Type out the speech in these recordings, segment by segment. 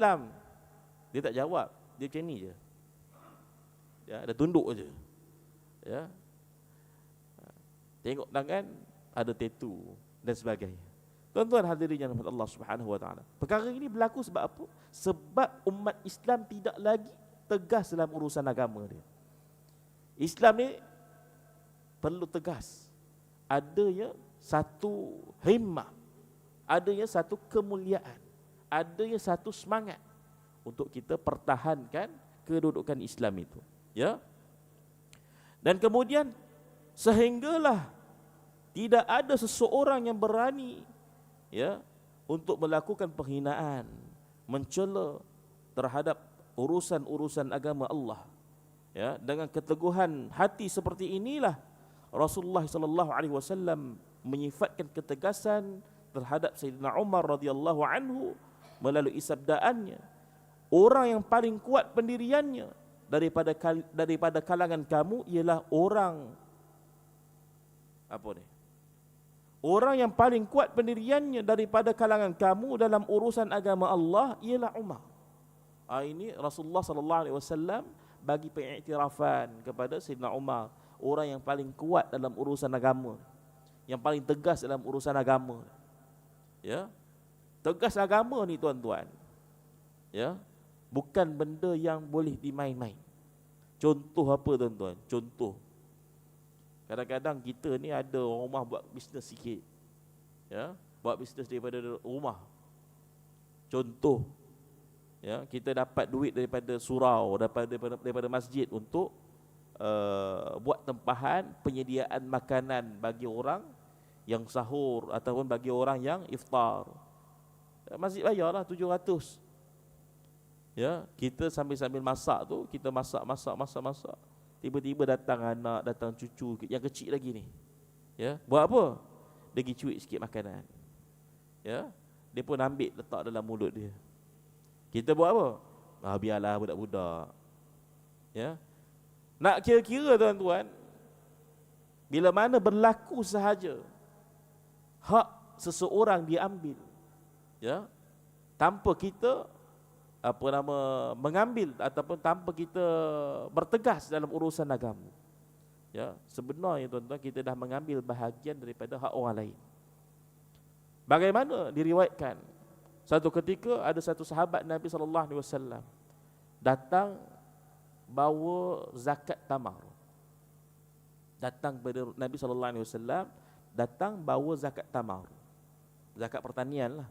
Islam. Dia tak jawab. Dia macam ni je. Ya, ada tunduk aje. Ya. Tengok tangan ada tattoo dan sebagainya. Tuan-tuan hadirin yang Allah Subhanahu wa taala. Perkara ini berlaku sebab apa? Sebab umat Islam tidak lagi tegas dalam urusan agama dia. Islam ni perlu tegas. Adanya satu himmah. Adanya satu kemuliaan. Adanya satu semangat untuk kita pertahankan kedudukan Islam itu. Ya. Dan kemudian sehinggalah tidak ada seseorang yang berani ya untuk melakukan penghinaan, mencela terhadap urusan-urusan agama Allah. Ya, dengan keteguhan hati seperti inilah Rasulullah sallallahu alaihi wasallam menyifatkan ketegasan terhadap Sayyidina Umar radhiyallahu anhu melalui sabdaannya. Orang yang paling kuat pendiriannya daripada daripada kalangan kamu ialah orang apa ni? Orang yang paling kuat pendiriannya daripada kalangan kamu dalam urusan agama Allah ialah Umar. Ha, ini Rasulullah sallallahu alaihi wasallam bagi pengiktirafan kepada Sayyidina Umar orang yang paling kuat dalam urusan agama yang paling tegas dalam urusan agama. Ya tegas agama ni tuan-tuan ya bukan benda yang boleh dimain-main. Contoh apa tuan-tuan? Contoh. Kadang-kadang kita ni ada rumah buat bisnes sikit. Ya, buat bisnes daripada rumah. Contoh. Ya, kita dapat duit daripada surau, daripada daripada, daripada masjid untuk uh, buat tempahan penyediaan makanan bagi orang yang sahur ataupun bagi orang yang iftar. Masjid bayarlah 700 ya kita sambil-sambil masak tu kita masak masak masak masak. Tiba-tiba datang anak datang cucu yang kecil lagi ni. Ya buat apa? Dia pergi cuik sikit makanan. Ya dia pun ambil letak dalam mulut dia. Kita buat apa? Ah biarlah budak-budak. Ya. Nak kira-kira tuan-tuan bila mana berlaku sahaja hak seseorang diambil ya tanpa kita apa nama mengambil ataupun tanpa kita bertegas dalam urusan agama. Ya, sebenarnya tuan-tuan kita dah mengambil bahagian daripada hak orang lain. Bagaimana diriwayatkan? Satu ketika ada satu sahabat Nabi sallallahu alaihi wasallam datang bawa zakat tamar. Datang kepada Nabi sallallahu alaihi wasallam datang bawa zakat tamar. Zakat pertanian lah.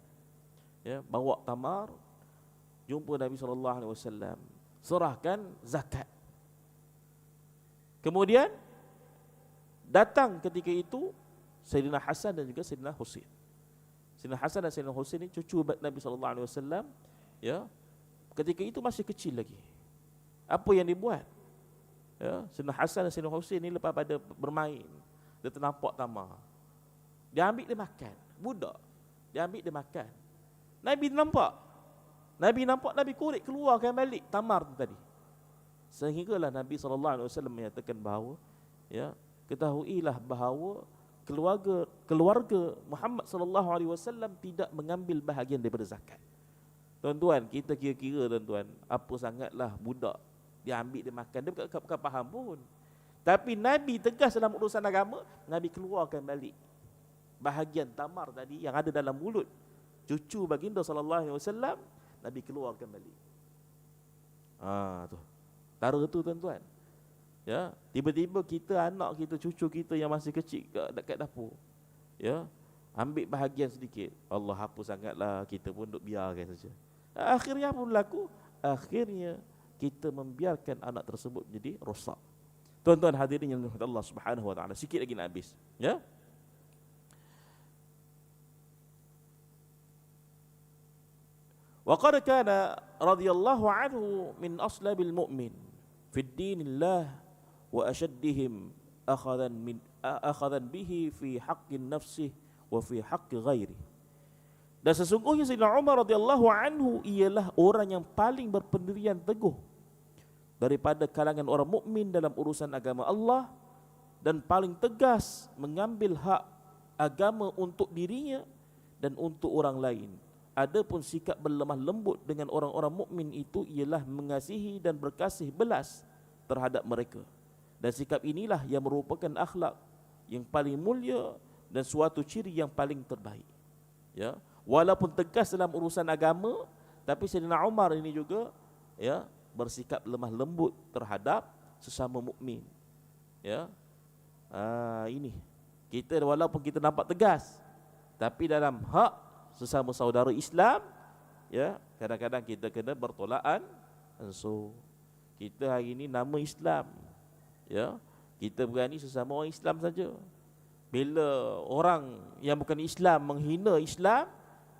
Ya, bawa tamar jumpa Nabi sallallahu alaihi wasallam serahkan zakat. Kemudian datang ketika itu Sayyidina Hasan dan juga Sayyidina Husain. Sayyidina Hasan dan Sayyidina Husain ini cucu Nabi sallallahu alaihi wasallam ya. Ketika itu masih kecil lagi. Apa yang dibuat? Ya Sayyidina Hasan dan Sayyidina Husain ini lepas pada bermain dia ternampak tamar. Dia ambil dia makan. Budak dia ambil dia makan Nabi nampak Nabi nampak Nabi kurik keluarkan balik tamar tu tadi. Sehinggalah Nabi SAW menyatakan bahawa ya, ketahuilah bahawa keluarga keluarga Muhammad sallallahu alaihi wasallam tidak mengambil bahagian daripada zakat. Tuan-tuan, kita kira-kira tuan-tuan, apa sangatlah budak dia ambil dia makan dia bukan, bukan faham pun. Tapi Nabi tegas dalam urusan agama, Nabi keluarkan balik bahagian tamar tadi yang ada dalam mulut cucu baginda sallallahu alaihi wasallam Nabi keluarkan balik. Ah tu. Tara tu tuan-tuan. Ya, tiba-tiba kita anak kita, cucu kita yang masih kecil kat dekat dapur. Ya. Ambil bahagian sedikit. Allah apa sangatlah kita pun duk biarkan saja. Akhirnya apa berlaku? Akhirnya kita membiarkan anak tersebut menjadi rosak. Tuan-tuan hadirin yang Allah Subhanahu wa taala. Sikit lagi nak habis. Ya. وقد كان رضي الله عنه من أصلب fi dinillah wa ashaddihim akhadan min akhadan bihi fi haqqin حق wa fi haqqi ghairi. Dan sesungguhnya Sayyidina Umar radhiyallahu anhu ialah orang yang paling berpendirian teguh daripada kalangan orang mukmin dalam urusan agama Allah dan paling tegas mengambil hak agama untuk dirinya dan untuk orang lain Adapun sikap berlemah lembut dengan orang-orang mukmin itu ialah mengasihi dan berkasih belas terhadap mereka. Dan sikap inilah yang merupakan akhlak yang paling mulia dan suatu ciri yang paling terbaik. Ya, walaupun tegas dalam urusan agama, tapi Sayyidina Umar ini juga ya bersikap lemah lembut terhadap sesama mukmin. Ya. Ah ini kita walaupun kita nampak tegas, tapi dalam hak sesama saudara Islam, ya kadang-kadang kita kena bertolakan. So kita hari ini nama Islam, ya kita berani sesama orang Islam saja. Bila orang yang bukan Islam menghina Islam,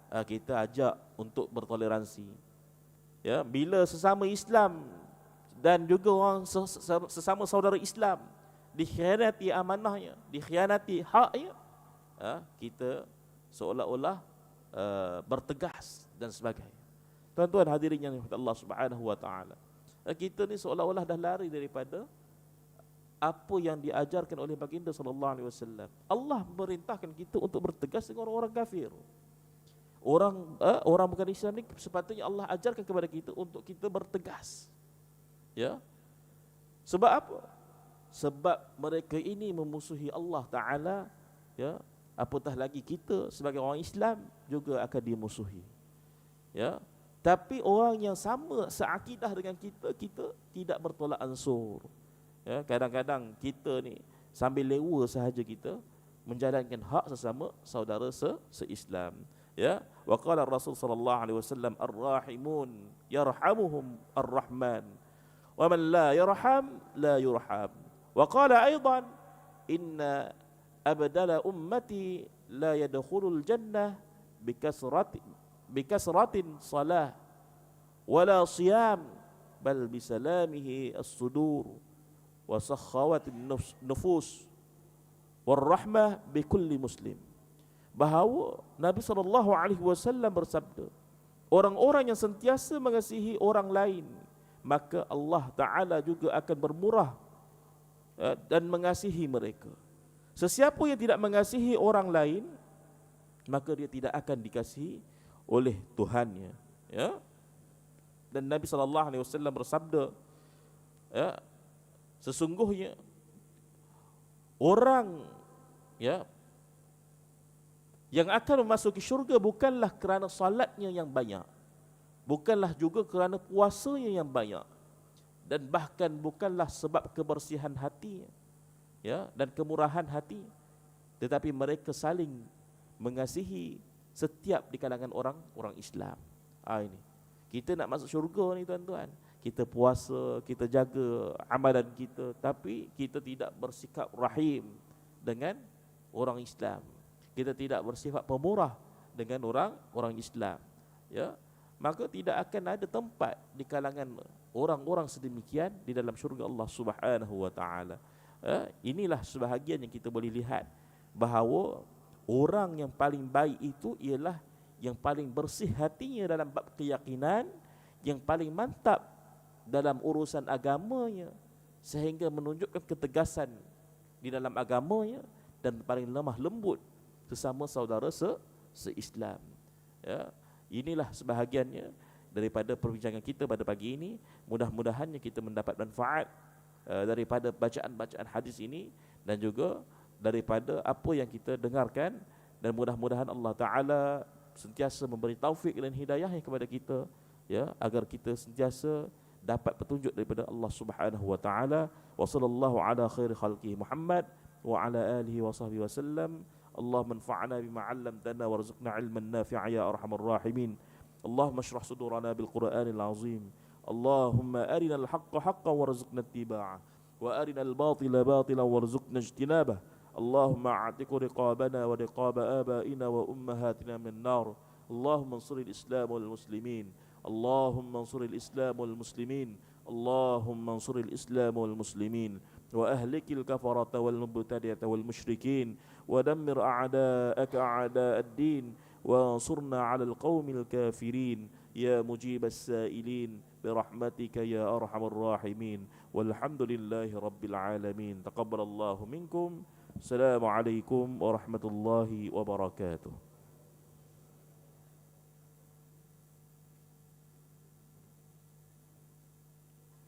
ah, kita ajak untuk bertoleransi. Ya, bila sesama Islam dan juga orang sesama saudara Islam dikhianati amanahnya, dikhianati haknya, ah, kita seolah-olah uh, bertegas dan sebagainya. Tuan-tuan hadirin yang Allah Subhanahu wa taala. Kita ni seolah-olah dah lari daripada apa yang diajarkan oleh baginda sallallahu alaihi wasallam. Allah memerintahkan kita untuk bertegas dengan orang-orang kafir. Orang eh, orang bukan Islam ni sepatutnya Allah ajarkan kepada kita untuk kita bertegas. Ya. Sebab apa? Sebab mereka ini memusuhi Allah taala, ya. Apatah lagi kita sebagai orang Islam juga akan dimusuhi. Ya. Tapi orang yang sama seakidah dengan kita, kita tidak bertolak ansur. Ya, kadang-kadang kita ni sambil lewa sahaja kita menjalankan hak sesama saudara se se-Islam. Ya, wa qala Rasul sallallahu alaihi wasallam ar-rahimun yarhamuhum ar-rahman. Wa man la yarham la yurham. Wa qala aidan inna abdala ummati la yadkhulul jannah bikasratin bikasratin salah wala siyam bal bisalamihi as-sudur wa sakhawatin nufus warahmah bi kulli muslim. Bahawa Nabi sallallahu alaihi wasallam bersabda orang-orang yang sentiasa mengasihi orang lain maka Allah taala juga akan bermurah eh, dan mengasihi mereka sesiapa yang tidak mengasihi orang lain maka dia tidak akan dikasihi oleh Tuhannya ya. Dan Nabi wasallam bersabda ya sesungguhnya orang ya yang akan memasuki syurga bukanlah kerana salatnya yang banyak bukanlah juga kerana puasanya yang banyak dan bahkan bukanlah sebab kebersihan hati ya dan kemurahan hati tetapi mereka saling mengasihi setiap di kalangan orang orang Islam ah ini kita nak masuk syurga ni tuan-tuan kita puasa, kita jaga amalan kita tapi kita tidak bersikap rahim dengan orang Islam. Kita tidak bersifat pemurah dengan orang orang Islam. Ya. Maka tidak akan ada tempat di kalangan orang-orang sedemikian di dalam syurga Allah Subhanahu wa taala. Ya. inilah sebahagian yang kita boleh lihat bahawa orang yang paling baik itu ialah yang paling bersih hatinya dalam bab keyakinan, yang paling mantap dalam urusan agamanya sehingga menunjukkan ketegasan di dalam agamanya dan paling lemah lembut sesama saudara se se-Islam. Ya, inilah sebahagiannya daripada perbincangan kita pada pagi ini. Mudah-mudahannya kita mendapat manfaat uh, daripada bacaan-bacaan hadis ini dan juga daripada apa yang kita dengarkan dan mudah-mudahan Allah Taala sentiasa memberi taufik dan hidayah kepada kita ya agar kita sentiasa dapat petunjuk daripada Allah Subhanahu wa taala. Wa sallallahu ala khairi khalqihi Muhammad wa ala alihi wa sahbihi wasallam Allah manfa'na bima 'allamtana warzuqna 'ilman nafi'a ya arhamar rahimin. Allahumma shrah sudurana bil Qur'anil 'azim اللهم أرنا الحق حقا وارزقنا اتباعه وأرنا الباطل باطلا وارزقنا اجتنابه. اللهم أعتق رقابنا ورقاب آبائنا وأمهاتنا من النار. اللهم انصر الإسلام والمسلمين. اللهم انصر الإسلام والمسلمين. اللهم انصر الإسلام والمسلمين. وأهلك الكفرة والمبتدئة والمشركين. ودمر أعداءك أعداء الدين. وانصرنا على القوم الكافرين. يا مجيب السائلين برحمتك يا أرحم الراحمين. والحمد لله رب العالمين. تقبل الله منكم. السلام عليكم ورحمة الله وبركاته.